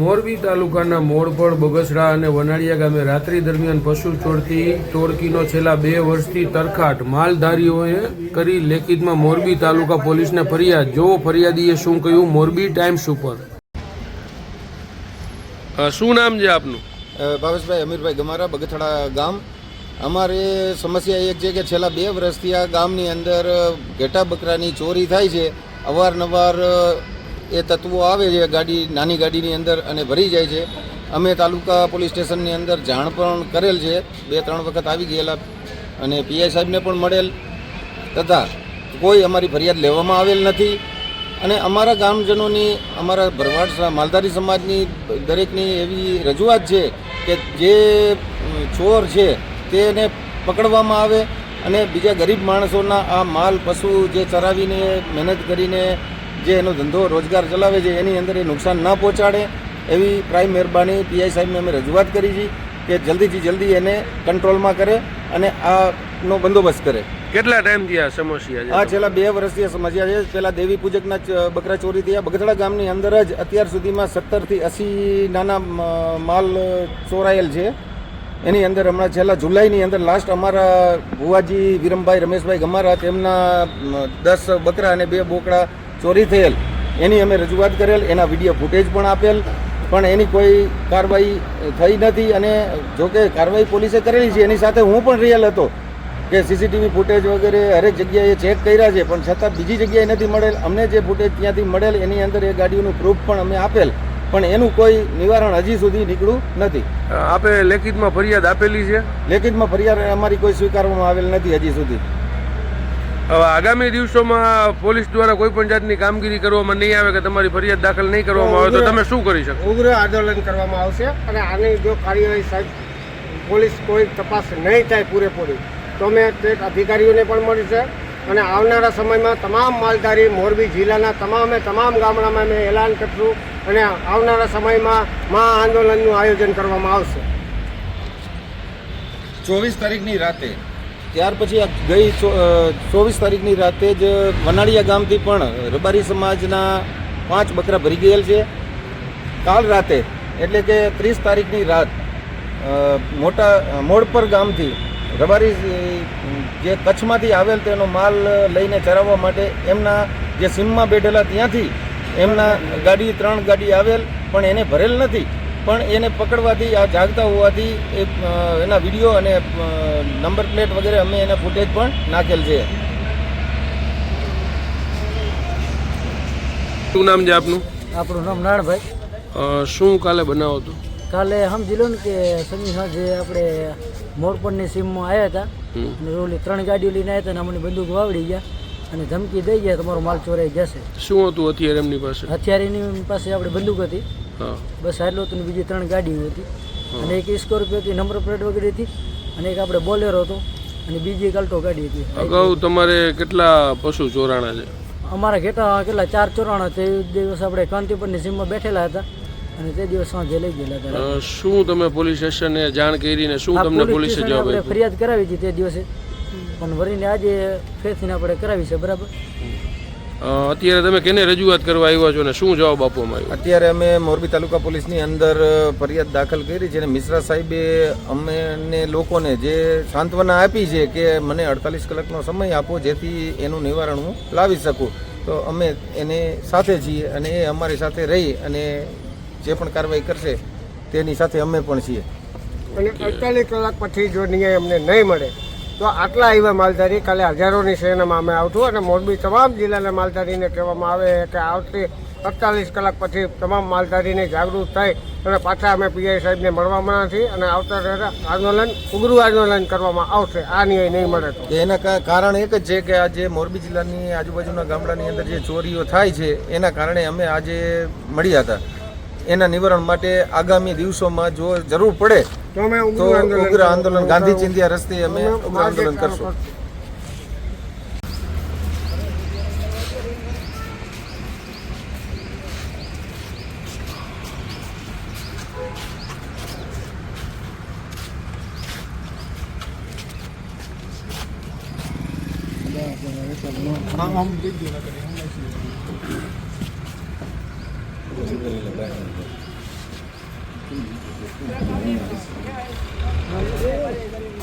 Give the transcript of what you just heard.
મોરબી તાલુકાના મોડપડ બગસડા અને વનાળિયા ગામે રાત્રિ દરમિયાન પશુ ચોરતી ટોળકીનો છેલ્લા બે વર્ષથી તરખાટ માલધારીઓએ કરી લેખિતમાં મોરબી તાલુકા પોલીસને ફરિયાદ. જોવો ફરિયાદીએ શું કહ્યું? મોરબી ટાઈમ્સ ઉપર. શું નામ છે આપનું? ભાવેશભાઈ અમીરભાઈ ગમારા બગથડા ગામ. અમારે સમસ્યા એક છે કે છેલ્લા બે વર્ષથી આ ગામની અંદર ઘેટા બકરાની ચોરી થાય છે. અવારનવાર એ તત્વો આવે છે, ગાડી, નાની ગાડીની અંદર અને ભરી જાય છે. અમે તાલુકા પોલીસ સ્ટેશનની અંદર જાણ પણ કરેલ છે. બે, ત્રણ વખત આવી ગયેલા અને પીઆઈ સાહેબને પણ મળેલ. તથા કોઈ અમારી ફરિયાદ લેવામાં આવેલ નથી. અને અમારા ગામજનોની, અમારા ભરવાડ માલધારી સમાજની દરેકની એવી રજૂઆત છે કે જે ચોર છે તેને પકડવામાં આવે અને બીજા ગરીબ માણસોના આ માલ, પશુ જે ચરાવીને મહેનત કરીને જે એનો ધંધો રોજગાર ચલાવે છે એની અંદર એ નુકસાન ન પહોંચાડે એવી પ્રાઇમ મહેરબાની પીઆઈ સાહેબને અમે રજૂઆત કરી છે કે જલ્દીથી જલ્દી એને કંટ્રોલમાં કરે અને આનો બંદોબસ્ત કરે. કેટલા ટાઈમથી આ સમસ્યા આ છેલ્લા બે વર્ષથી આ સમસ્યા છે. પેલા દેવી પૂજકના બકરા ચોરી થયા. બગથડા ગામની અંદર જ અત્યાર સુધીમાં સત્તરથી અસી નાના માલ ચોરાયેલ છે. એની અંદર હમણાં છેલ્લા જુલાઈની અંદર લાસ્ટ અમારા ભુવાજી વિરમભાઈ રમેશભાઈ ગમારા તેમના દસ બકરા અને બે બોકડા ચોરી થયેલ. એની અમે રજૂઆત કરેલ એના વીડિયો ફૂટેજ પણ આપેલ. પણ એની કોઈ કાર્યવાહી થઈ નથી અને જોકે કાર્યવાહી પોલીસે કરેલી છે એની સાથે હું પણ રિયલ હતો કે સીસીટીવી ફૂટેજ વગેરે હરેક જગ્યાએ ચેક કર્યા છે પણ છતાં બીજી જગ્યાએ નથી મળેલ. અમને જે ફૂટેજ ત્યાંથી મળેલ એની અંદર એ ગાડીઓનું પ્રૂફ પણ અમે આપેલ. પણ એનું કોઈ નિવારણ હજી સુધી નીકળ્યું નથી. આપે લેખિતમાં ફરિયાદ આપેલી છે? લેખિતમાં ફરિયાદ અમારી કોઈ સ્વીકારવામાં આવેલ નથી હજી સુધી. આગામી દિવસોમાં પોલીસ દ્વારા કોઈ પણ જાતની કામગીરી કરવામાં નહીં આવે કે તમારી ફરિયાદ દાખલ નહીં કરવામાં આવે તો તમે શું કરી શકો ઉગ્ર આંદોલન કરવામાં આવશે અને આની જો કાર્યવાહી સાહેબ પોલીસ કોઈ તપાસ નહીં થાય પૂરેપૂરી તો અમે તે અધિકારીઓને પણ મળશે અને આવનારા સમયમાં તમામ માલધારી મોરબી જિલ્લાના તમામે તમામ ગામડામાં અમે એલાન કરશું અને આવનારા સમયમાં મહા આંદોલનનું આયોજન કરવામાં આવશે. ચોવીસ તારીખની રાતે ત્યાર પછી ગઈ ચોવીસ તારીખની રાતે જ વનાળિયા ગામથી પણ રબારી સમાજના પાંચ બકરા ભરી ગયેલ છે. કાલ રાતે, એટલે કે ત્રીસ તારીખની રાત મોટા મોડપર ગામથી રબારી જે કચ્છમાંથી આવેલ તેનો માલ લઈને ચરાવવા માટે એમના જે સીમમાં બેઠેલા ત્યાંથી એમના ગાડી, ત્રણ ગાડી આવેલ, પણ એને ભરેલ નથી. પણ એને પકડવાથી આ જાગતા હોવાથી એ એના વીડિયો અને નંબર પ્લેટ વગેરે અમે એના ફૂટેજ પણ નાખેલ છે. શું નામ છે આપનું? આપણું નામ નાણભાઈ શું કાલે બનાવો હતો? કાલે સમજી લો ને કે સમી સાંજે આપણે મોરપણની સીમમાં આવ્યા હતા. અને ઓલી ત્રણ ગાડીઓ લઈને આવ્યા હતા અને અમને બંદૂક વાવડી ગયા. અને ધમકી દઈ ગયા તમારો માલ ચોરાઈ જશે. શું હતું અત્યારે એમની પાસે? અત્યારે એની પાસે આપણે બંદૂક હતી. બસ આટલું હતું ને બીજી ત્રણ ગાડીઓ હતી. અને એક સ્કોર્પિયો હતી નંબર પ્લેટ વગેરે હતી અને એક આપણે બોલેરો હતો અને બીજી એક અલ્ટો ગાડી હતી. અગાઉ તમારે કેટલા પશુ ચોરાણા છે? અમારા ઘેટા કેટલા ચાર ચોરાણા તે દિવસ આપણે કાંતિપુરની સીમમાં બેઠેલા હતા અને તે દિવસ સાંજે લઈ ગયેલા હતા. શું તમે પોલીસ સ્ટેશને જાણ કરી ને શું તમને પોલીસ જવાબ આપ્યો? ફરિયાદ કરાવી હતી તે દિવસે. પણ વરીને આજે ફેરથીને આપણે કરાવી છે બરાબર? અત્યારે તમે કેને રજૂઆત કરવા આવ્યા છો ને શું જવાબ આપવામાં આવ્યો? અત્યારે અમે મોરબી તાલુકા પોલીસની અંદર ફરિયાદ દાખલ કરી છે અને મિશ્રા સાહેબે અમને લોકોને જે સાંત્વના આપી છે કે મને અડતાલીસ કલાકનો સમય આપો જેથી એનું નિવારણ હું લાવી શકું. તો અમે એને સાથે છીએ અને એ અમારી સાથે રહી અને જે પણ કાર્યવાહી કરશે તેની સાથે અમે પણ છીએ. અને અડતાલીસ કલાક પછી જો ન્યાય અમને નહીં મળે તો આટલા આવ્યા માલધારી, કાલે હજારોની સેનામાં અમે આવતું અને મોરબી તમામ જિલ્લાના માલધારીને કહેવામાં આવે કે આવતી અડતાલીસ કલાક પછી તમામ માલધારીને જાગૃત થઈ અને પાછા અમે પીઆઈ સાહેબને મળવામાં નથી અને આવતા આંદોલન, ઉગ્ર આંદોલન કરવામાં આવશે. આ ન્યાય નહીં મળે એના કારણ એક જ છે કે આજે મોરબી જિલ્લાની આજુબાજુના ગામડાની અંદર જે ચોરીઓ થાય છે, એના કારણે અમે આજે મળ્યા હતા. એના નિવારણ માટે આગામી દિવસોમાં જો જરૂર પડે તો ઉગ્ર આંદોલન ગાંધી ચિંધિયા રસ્તે અમે ઉગ્ર આંદોલન કરશું. આમ Thank you.